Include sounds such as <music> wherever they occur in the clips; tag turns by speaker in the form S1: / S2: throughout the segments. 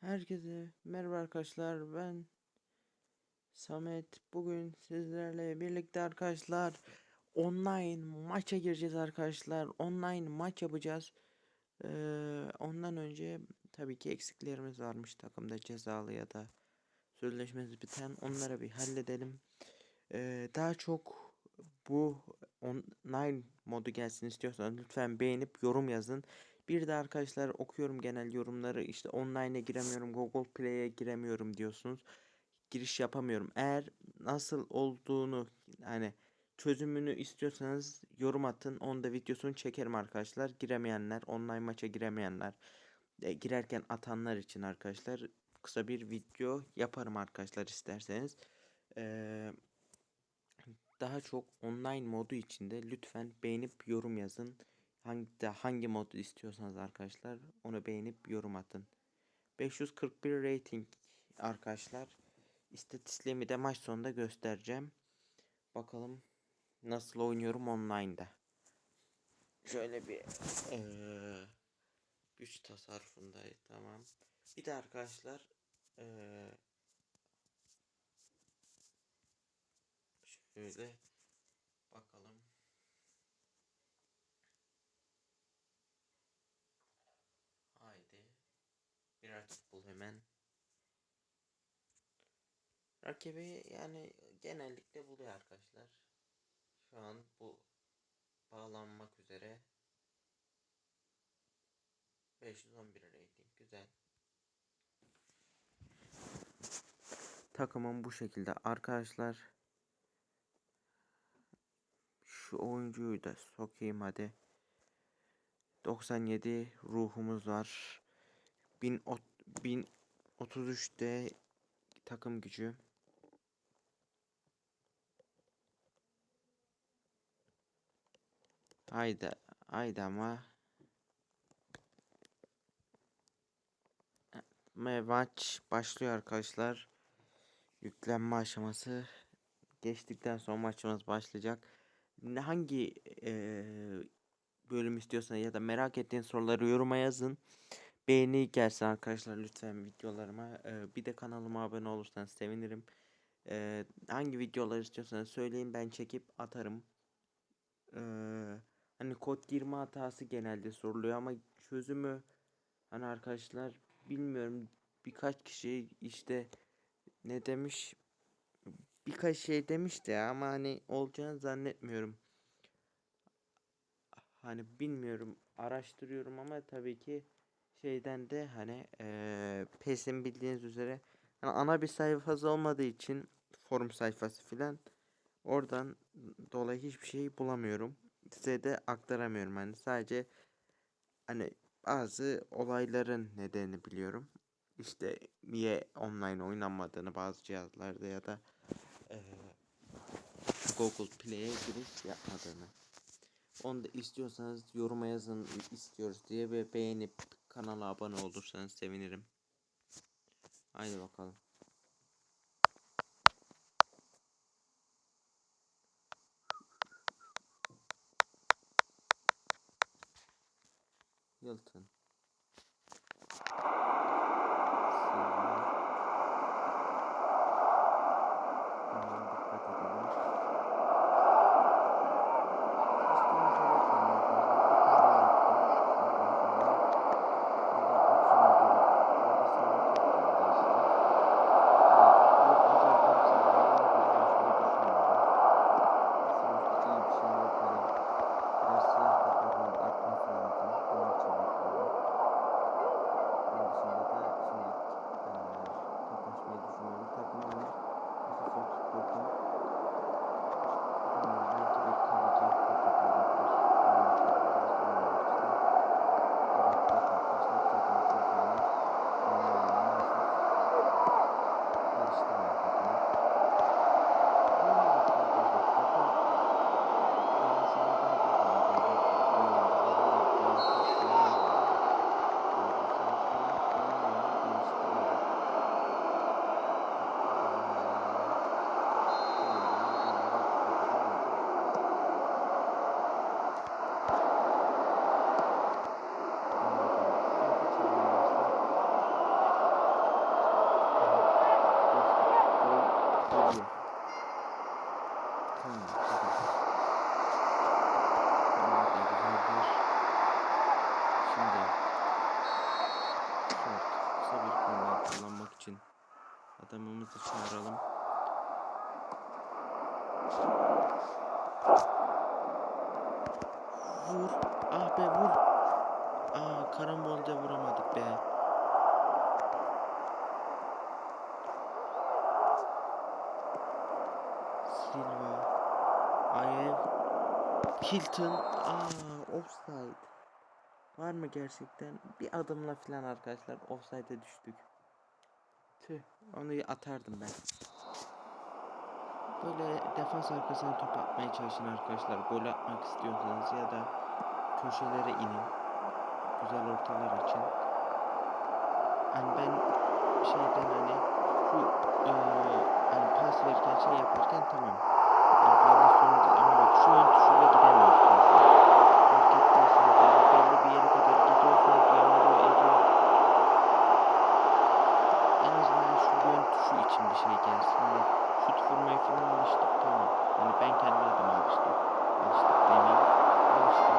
S1: Herkese merhaba arkadaşlar. Ben Samet. Bugün sizlerle birlikte arkadaşlar online maça gireceğiz arkadaşlar. Online maç yapacağız. Ee, ondan önce tabii ki eksiklerimiz varmış. Takımda cezalı ya da sözleşmesi biten onları bir halledelim. Ee, daha çok bu online modu gelsin istiyorsanız lütfen beğenip yorum yazın bir de arkadaşlar okuyorum genel yorumları işte online'e giremiyorum Google Play'e giremiyorum diyorsunuz. Giriş yapamıyorum. Eğer nasıl olduğunu hani çözümünü istiyorsanız yorum atın. Onda videosunu çekerim arkadaşlar. Giremeyenler, online maça giremeyenler, e, girerken atanlar için arkadaşlar kısa bir video yaparım arkadaşlar isterseniz. Eee daha çok online modu içinde lütfen beğenip yorum yazın. Hangi, de hangi modu istiyorsanız arkadaşlar onu beğenip yorum atın. 541 rating arkadaşlar. İstatistiğimi de maç sonunda göstereceğim. Bakalım nasıl oynuyorum online'da. Şöyle bir ee, güç tasarrufunda tamam. Bir de arkadaşlar ee, şöyle bakalım. Haydi. Bul hemen. Rakibi yani genellikle buluyor arkadaşlar. Şu an bu bağlanmak üzere. 511 rating güzel. Takımım bu şekilde arkadaşlar. Şu oyuncuyu da sokayım hadi. 97 ruhumuz var. 1033'te takım gücü. Haydi, haydi ama. Maç başlıyor arkadaşlar. Yüklenme aşaması geçtikten sonra maçımız başlayacak. Hangi e, bölüm istiyorsanız ya da merak ettiğiniz soruları yoruma yazın. Beğeni gelsin arkadaşlar lütfen videolarıma. E, bir de kanalıma abone olursanız sevinirim. E, hangi videolar istiyorsanız söyleyin ben çekip atarım. E, hani kod girme hatası genelde soruluyor ama çözümü hani arkadaşlar bilmiyorum birkaç kişi işte ne demiş birkaç şey demişti ya ama hani olacağını zannetmiyorum. Hani bilmiyorum araştırıyorum ama tabii ki şeyden de hani ee, PES'in bildiğiniz üzere yani ana bir sayfası olmadığı için forum sayfası filan oradan dolayı hiçbir şey bulamıyorum. Size de aktaramıyorum hani sadece hani bazı olayların nedenini biliyorum. İşte niye online oynanmadığını bazı cihazlarda ya da ee, Google Play'e giriş yapmadığını. Onu da istiyorsanız yoruma yazın istiyoruz diye ve beğenip kanala abone olursanız sevinirim. Haydi bakalım. Hilton. Şimdi short kısa bir korner kullanmak için adamımızı çağıralım. Vur. Ah be vur. Aa karambolde vuramadık be. Silva. Ayev. Hilton. Aa offside. Var mı gerçekten? Bir adımla falan arkadaşlar offside'e düştük. Tüh onu atardım ben. Böyle defans arkasına top atmaya çalışın arkadaşlar. Gol atmak istiyorsanız ya da köşelere inin. Güzel ortalar açın. Hani ben şeyden hani şu eee hani pas verirken şey yaparken tamam. Yani fazla sorun değil ama bak şu ön tuşuyla gidemiyorsunuz. Fark ettiyseniz yani belli bir yere kadar gidiyorsunuz yamuluyor ediyor. En azından şu yön tuşu için bir şey gelsin. Hani şut vurmaya falan alıştık tamam. Hani ben kendi adıma alıştım. Alıştık demeyeyim. Alıştım.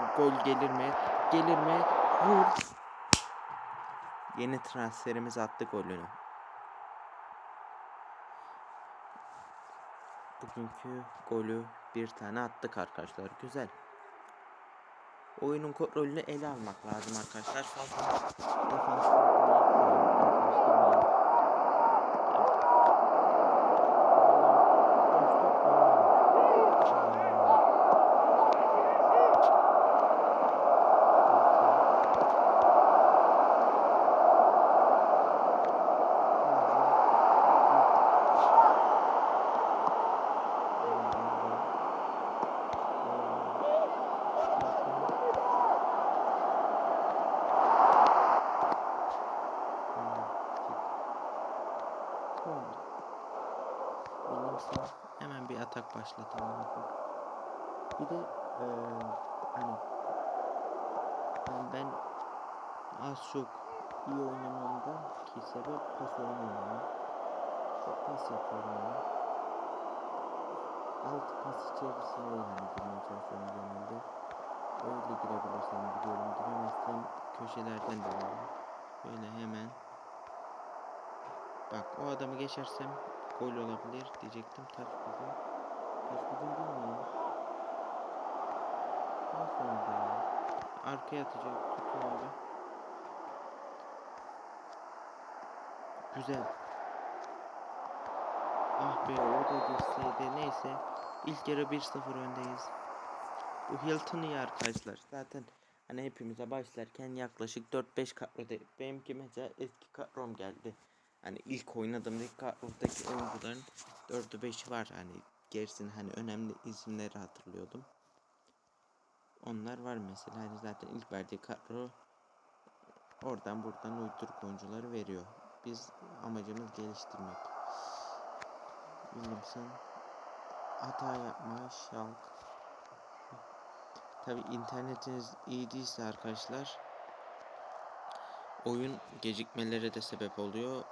S1: Bak gol gelir mi? Gelir mi? Vur. Yeni transferimiz attı golünü. Bugünkü golü bir tane attık arkadaşlar. Güzel. Oyunun kontrolünü ele almak lazım arkadaşlar. Fazla defans Williamson hemen bir atak başlatalım. Bir de eee hani yani ben az çok iyi oynamamdan ki sebep pas oynamam. Çok pas yapıyorum yani. Altı pas içerisine yani girmeye çalışıyorum genelde. Öyle girebilirsem gidiyorum. Giremezsem köşelerden dönüyorum. Böyle hemen Bak o adamı geçersem gol olabilir diyecektim. Taş bizim değil mi? Nasıl oldu ya? Arkaya atacak. Tutun abi. Güzel. Ah be o da geçseydi. Neyse. İlk yarı 1-0 öndeyiz. Bu Hilton iyi arkadaşlar. Zaten hani hepimize başlarken yaklaşık 4-5 kadroda. Benimki mesela eski kadrom geldi. Hani ilk oynadığımdaki kadrodaki oyuncuların 4'ü 5'i var. Hani gerisini hani önemli isimleri hatırlıyordum. Onlar var mesela. Hani zaten ilk verdiği kadro oradan buradan uyduruk oyuncuları veriyor. Biz amacımız geliştirmek. Williamson hata yapma şalk. Tabi internetiniz iyi değilse arkadaşlar oyun gecikmelere de sebep oluyor.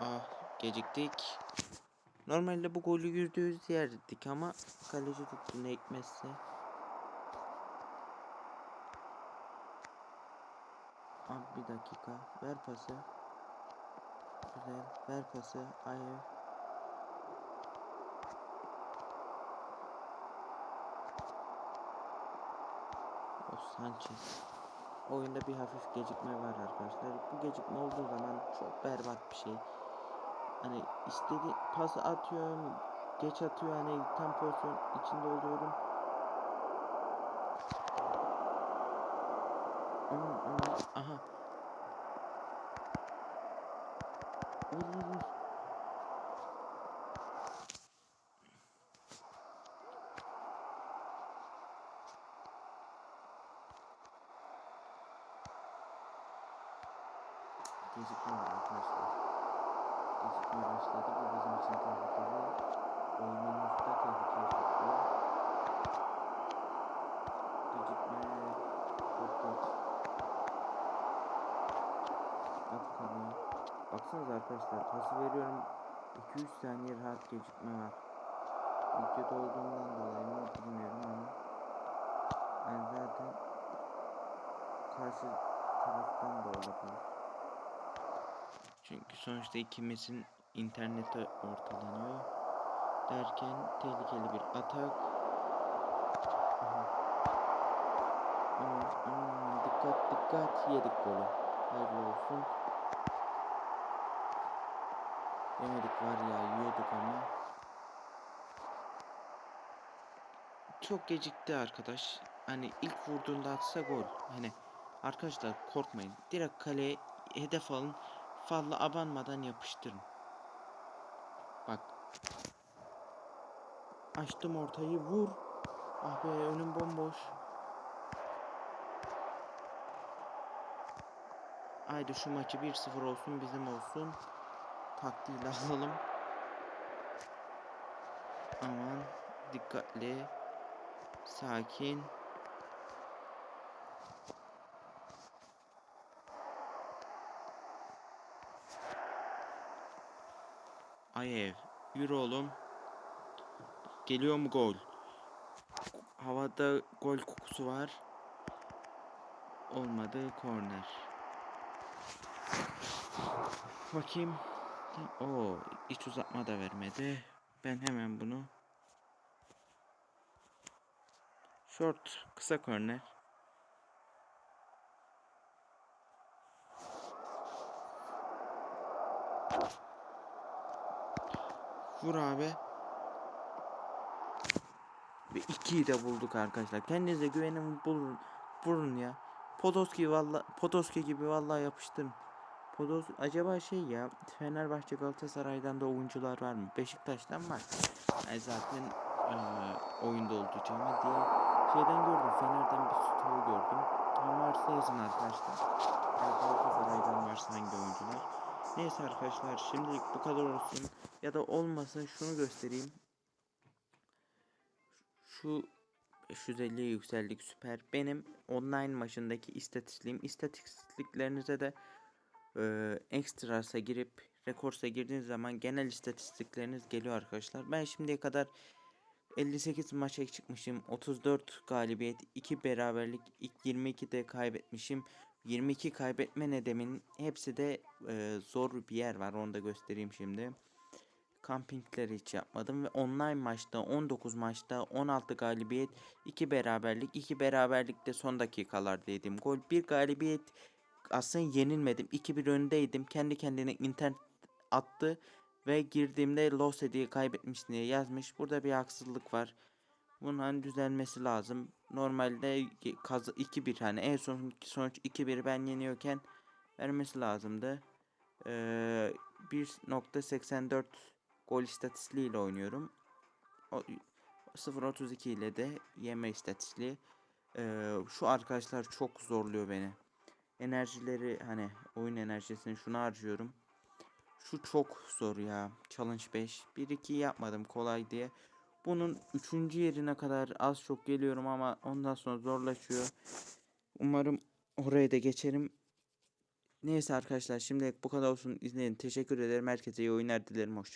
S1: Ah geciktik. Normalde bu golü yüzde yüz yerdik ama kaleci tuttu ne hikmetse. Abi bir dakika. Ver pası. Güzel. Ver pası. Ayev. O Sanchez. Oyunda bir hafif gecikme var arkadaşlar. Bu gecikme olduğu zaman çok berbat bir şey. Hani istedi pası atıyorum, geç atıyor hani tam pozisyon içinde oluyorum. Onun, onun, aha. Vur vur vur. Var arkadaşlar. Gecikme başladı. Bu bizim için tehlikeli. Oyunumuzu da tehlikeye sokuyor. Gecikme çok geç. At kalıyor. Baksanıza arkadaşlar pası veriyorum. 2-3 saniye rahat gecikme var. Videoda olduğundan dolayı mı bilmiyorum ama ben zaten karşı taraftan da olabilir. Çünkü sonuçta ikimizin interneti ortalanıyor. Derken tehlikeli bir atak. Aman aman dikkat dikkat yedik golü. Hayırlı olsun. Yemedik var ya yiyorduk ama. Çok gecikti arkadaş. Hani ilk vurduğunda atsa gol. Hani arkadaşlar korkmayın. Direkt kaleye hedef alın. Fazla abanmadan yapıştırın. Bak. Açtım ortayı vur. Ah be önüm bomboş. Haydi şu maçı 1-0 olsun bizim olsun. Taktiğiyle <laughs> alalım. Aman dikkatli. Sakin. Ayev. Yürü oğlum. Geliyor mu gol? Havada gol kokusu var. Olmadı. Korner. Bakayım. O hiç uzatma da vermedi. Ben hemen bunu Short kısa korner. Vur abi. Ve ikiyi de bulduk arkadaşlar. Kendinize güvenin bulun. Vurun ya. Podolski valla Podolski gibi vallahi yapıştırın. Podos acaba şey ya Fenerbahçe Galatasaray'dan da oyuncular var mı? Beşiktaş'tan var. Yani zaten eee oyunda olacağım diye şeyden gördüm. Fener'den bir stoğu gördüm. Tam varsa yazın arkadaşlar. Galatasaray'dan varsa hangi oyuncular. Neyse arkadaşlar şimdilik bu kadar olsun. Ya da olmasa şunu göstereyim. Şu 550 yükseldik süper. Benim online maçındaki istatistiğim. İstatistiklerinize de e, ekstrasa girip rekorsa girdiğiniz zaman genel istatistikleriniz geliyor arkadaşlar. Ben şimdiye kadar 58 maça çıkmışım. 34 galibiyet, 2 beraberlik, ilk 22'de kaybetmişim. 22 kaybetme nedemin hepsi de e, zor bir yer var. Onu da göstereyim şimdi. Kampingleri hiç yapmadım ve online maçta 19 maçta 16 galibiyet, 2 beraberlik, 2 beraberlikte son dakikalarda yediğim gol, 1 galibiyet aslında yenilmedim. 2-1 öndeydim. Kendi kendine internet attı ve girdiğimde loss diye kaybetmiş diye yazmış. Burada bir haksızlık var. Bunun düzelmesi lazım. Normalde 2-1 hani en son sonuç 2-1 ben yeniyorken vermesi lazımdı. Ee, 1.84 gol istatistiğiyle oynuyorum. O, 0.32 ile de yeme istatistiği. Ee, şu arkadaşlar çok zorluyor beni enerjileri hani oyun enerjisini şuna harcıyorum. Şu çok zor ya. Challenge 5. 1-2 yapmadım kolay diye. Bunun 3. yerine kadar az çok geliyorum ama ondan sonra zorlaşıyor. Umarım oraya da geçerim. Neyse arkadaşlar şimdilik bu kadar olsun. İzleyin. Teşekkür ederim. Herkese iyi oyunlar dilerim. Hoşçakalın.